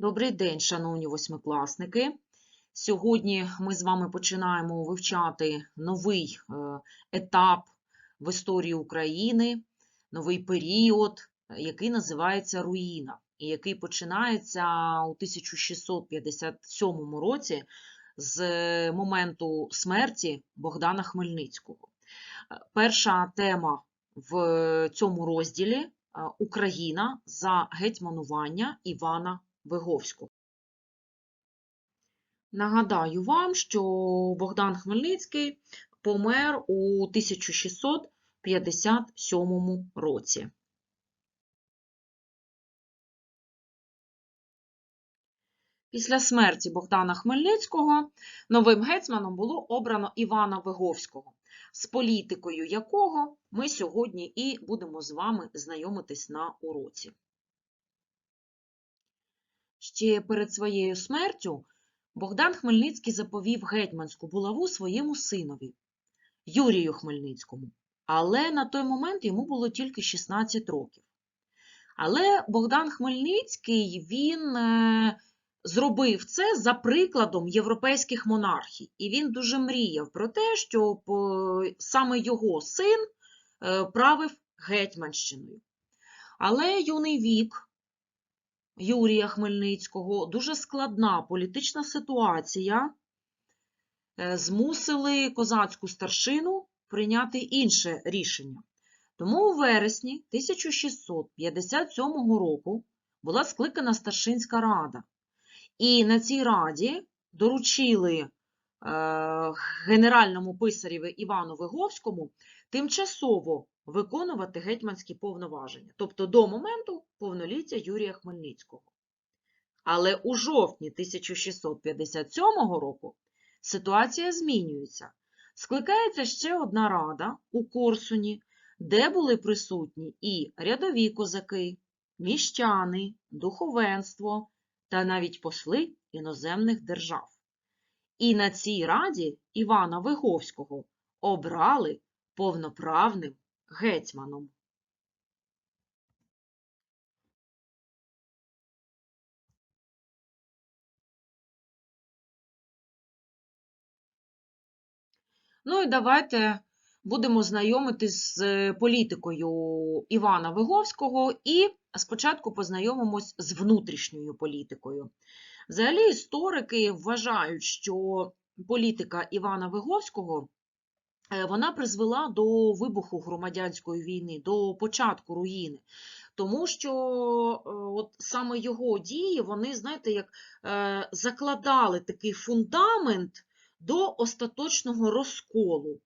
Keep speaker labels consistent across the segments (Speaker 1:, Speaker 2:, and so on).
Speaker 1: Добрий день, шановні восьмикласники. Сьогодні ми з вами починаємо вивчати новий е, етап в історії України, новий період, е, який називається руїна, і який починається у 1657 році з моменту смерті Богдана Хмельницького. Е, Перша тема в цьому розділі е, Україна за гетьманування Івана Виговського. Нагадаю вам, що Богдан Хмельницький помер у 1657 році. Після смерті Богдана Хмельницького новим гетьманом було обрано Івана Виговського, з політикою якого ми сьогодні і будемо з вами знайомитись на уроці. Ще перед своєю смертю Богдан Хмельницький заповів гетьманську булаву своєму синові Юрію Хмельницькому, але на той момент йому було тільки 16 років. Але Богдан Хмельницький він е, зробив це за прикладом європейських монархій, і він дуже мріяв про те, щоб е, саме його син е, правив Гетьманщиною. Але юний вік Юрія Хмельницького, дуже складна політична ситуація, е, змусили козацьку старшину прийняти інше рішення. Тому у вересні 1657 року була скликана старшинська рада. І на цій раді доручили е, генеральному писареві Івану Виговському тимчасово виконувати гетьманські повноваження, тобто до моменту повноліття Юрія Хмельницького. Але у жовтні 1657 року ситуація змінюється. Скликається ще одна рада у Корсуні, де були присутні і рядові козаки, міщани, духовенство та навіть посли іноземних держав. І на цій раді Івана Виговського обрали повноправним гетьманом. Ну і давайте будемо знайомитись з е, політикою Івана Виговського і спочатку познайомимось з внутрішньою політикою. Взагалі історики вважають, що політика Івана Виговського вона призвела до вибуху громадянської війни, до початку руїни. Тому що е, от саме його дії, вони, знаєте, як е, закладали такий фундамент до остаточного розколу.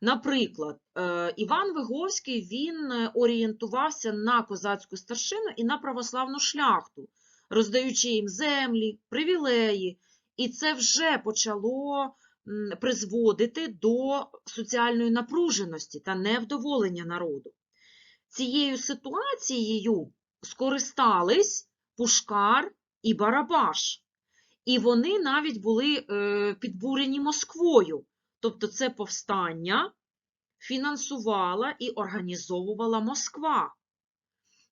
Speaker 1: Наприклад, е, Іван Виговський він е, орієнтувався на козацьку старшину і на православну шляхту, роздаючи їм землі, привілеї, і це вже почало призводити до соціальної напруженості та невдоволення народу. Цією ситуацією скористались Пушкар і Барабаш. І вони навіть були е, підбурені Москвою. Тобто це повстання фінансувала і організовувала Москва.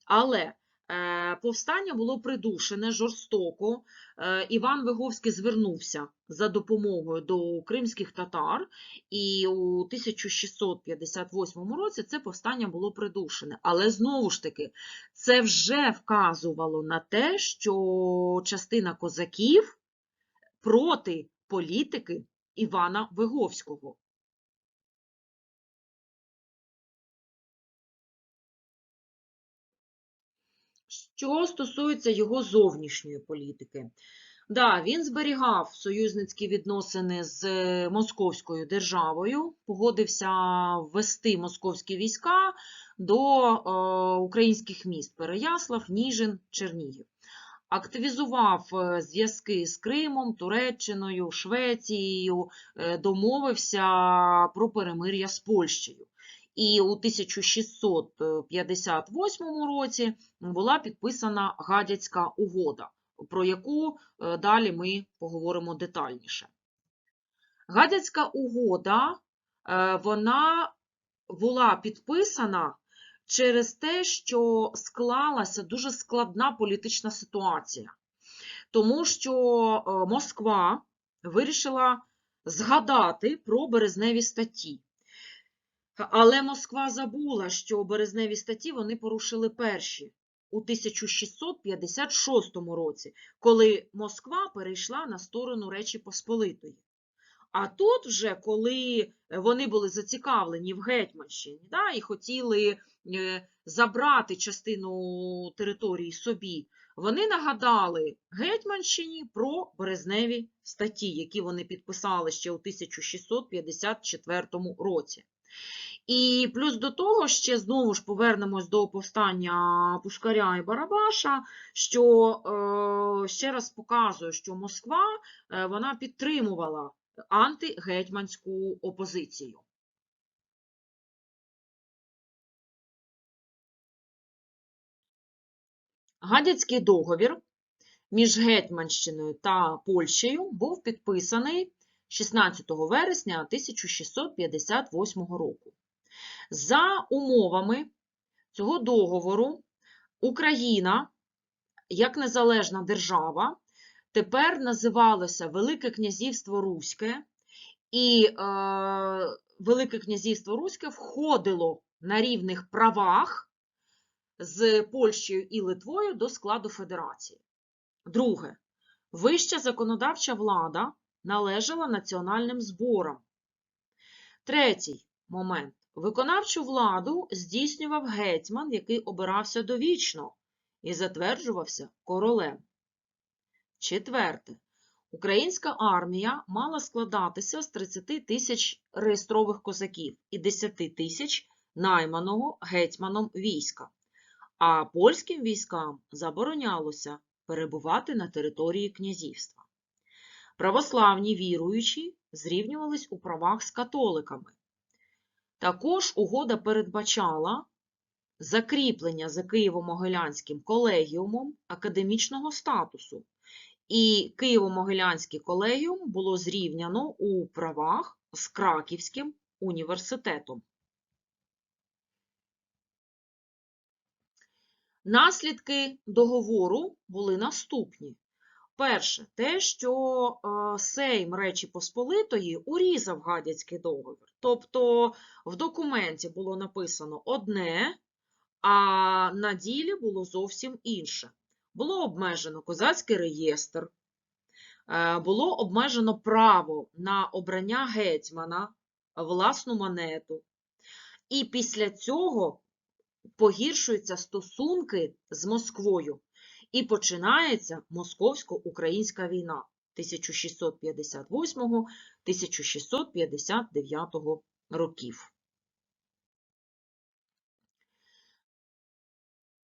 Speaker 1: Але повстання було придушене жорстоко. Е, Іван Виговський звернувся за допомогою до кримських татар, і у 1658 році це повстання було придушене. Але знову ж таки, це вже вказувало на те, що частина козаків проти політики Івана Виговського. Що стосується його зовнішньої політики, да, він зберігав союзницькі відносини з Московською державою, погодився ввести московські війська до е, українських міст Переяслав, Ніжин, Чернігів. Активізував е, зв'язки з Кримом, Туреччиною, Швецією, е, домовився про перемир'я з Польщею. І у 1658 році була підписана Гадяцька угода, про яку е, далі ми поговоримо детальніше. Гадяцька угода вона була підписана через те, що склалася дуже складна політична ситуація. тому що е, Москва вирішила згадати про березневі статті. Але Москва забула, що березневі статті вони порушили перші у 1656 році, коли Москва перейшла на сторону Речі Посполитої. А тут вже, коли вони були зацікавлені в Гетьманщині да, і хотіли е, забрати частину території собі, вони нагадали Гетьманщині про березневі статті, які вони підписали ще у 1654 році. І плюс до того, ще знову ж повернемось до повстання Пушкаря і Барабаша, що е, ще раз показує, що Москва е, вона підтримувала антигетьманську опозицію. Гадяцький договір між Гетьманщиною та Польщею був підписаний 16 вересня 1658 року. За умовами цього договору Україна, як незалежна держава, тепер називалося Велике князівство Руське, і е, Велике князівство Руське входило на рівних правах з Польщею і Литвою до складу федерації. Друге, вища законодавча влада належала національним зборам. Третій момент. Виконавчу владу здійснював гетьман, який обирався довічно і затверджувався королем. Четверте. Українська армія мала складатися з 30 тисяч реєстрових козаків і 10 тисяч найманого гетьманом війська, а польським військам заборонялося перебувати на території князівства. Православні віруючі зрівнювались у правах з католиками. Також угода передбачала закріплення за Києво-Могилянським колегіумом академічного статусу, і Києво-Могилянський колегіум було зрівняно у правах з Краківським університетом. Наслідки договору були наступні. Перше, те, що е, Сейм Речі Посполитої урізав Гадяцький договір. Тобто в документі було написано одне, а на ділі було зовсім інше. Було обмежено козацький реєстр, е, було обмежено право на обрання гетьмана, власну монету. І після цього погіршуються стосунки з Москвою. І починається Московсько-Українська війна 1658-1659 років.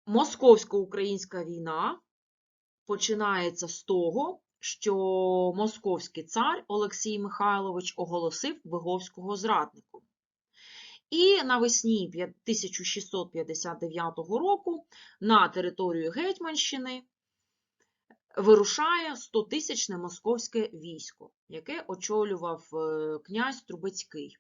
Speaker 1: Московсько-українська війна починається з того, що московський цар Олексій Михайлович оголосив Виговського зрадником. І навесні 1659 року на територію Гетьманщини вирушає 100-тисячне московське військо, яке очолював е, князь Трубецький.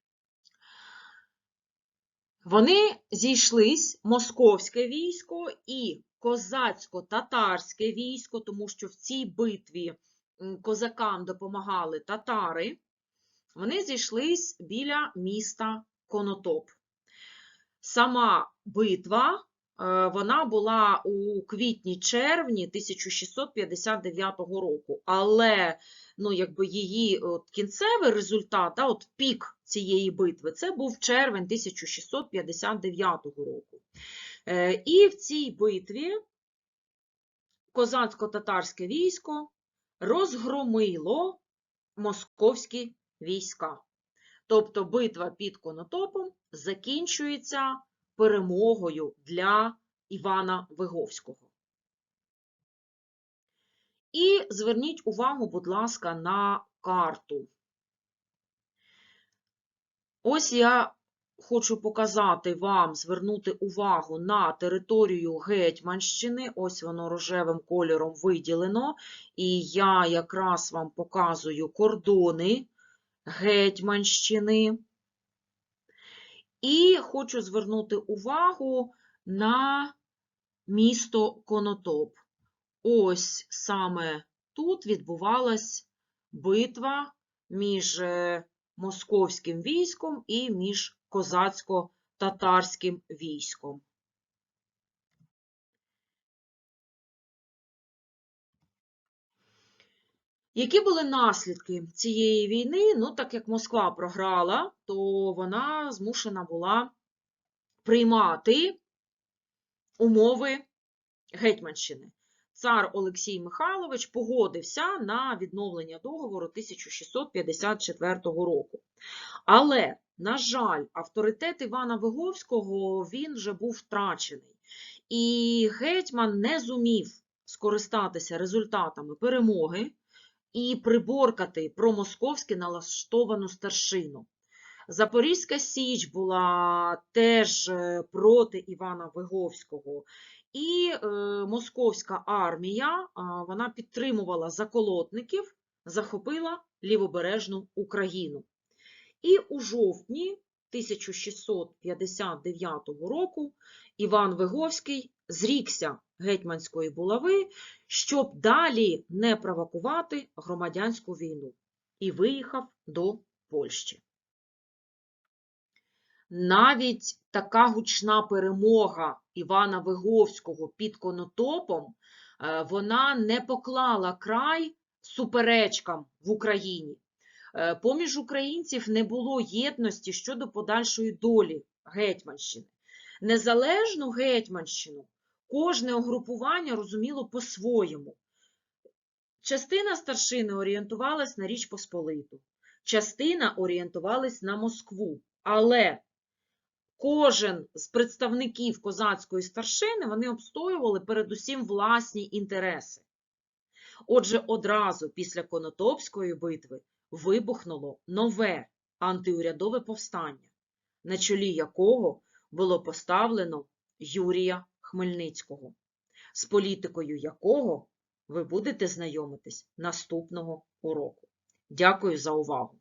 Speaker 1: Вони зійшлись московське військо і козацько-татарське військо, тому що в цій битві козакам допомагали татари. Вони зійшлись біля міста Конотоп. Сама битва е, вона була у квітні-червні 1659 року, але ну, якби її от, кінцевий результат, да, от пік цієї битви, це був червень 1659 року. Е, І в цій битві козацько-татарське військо розгромило московські війська. Тобто битва під Конотопом закінчується перемогою для Івана Виговського. І зверніть увагу, будь ласка, на карту. Ось я хочу показати вам, звернути увагу на територію Гетьманщини. Ось воно рожевим кольором виділено. І я якраз вам показую кордони Гетьманщини. І хочу звернути увагу на місто Конотоп. Ось саме тут відбувалась битва між е, московським військом і між козацько-татарським військом. Які були наслідки цієї війни? Ну, так як Москва програла, то вона змушена була приймати умови Гетьманщини. Цар Олексій Михайлович погодився на відновлення договору 1654 року. Але, на жаль, авторитет Івана Виговського він вже був втрачений. І гетьман не зумів скористатися результатами перемоги і приборкати промосковськи налаштовану старшину. Запорізька Січ була теж е, проти Івана Виговського, і е, московська армія вона підтримувала заколотників, захопила лівобережну Україну. І у жовтні 1659 року Іван Виговський зрікся гетьманської булави, щоб далі не провокувати громадянську війну, і виїхав до Польщі. Навіть така гучна перемога Івана Виговського під Конотопом, е, вона не поклала край суперечкам в Україні. Е, Поміж українців не було єдності щодо подальшої долі Гетьманщини. Незалежну Гетьманщину кожне угрупування розуміло по-своєму. Частина старшини орієнтувалась на Річ Посполиту, частина орієнтувалась на Москву, але кожен з представників козацької старшини вони обстоювали передусім власні інтереси. Отже, одразу після Конотопської битви вибухнуло нове антиурядове повстання, на чолі якого було поставлено Юрія Хмельницького, з політикою якого ви будете знайомитись наступного уроку. Дякую за увагу!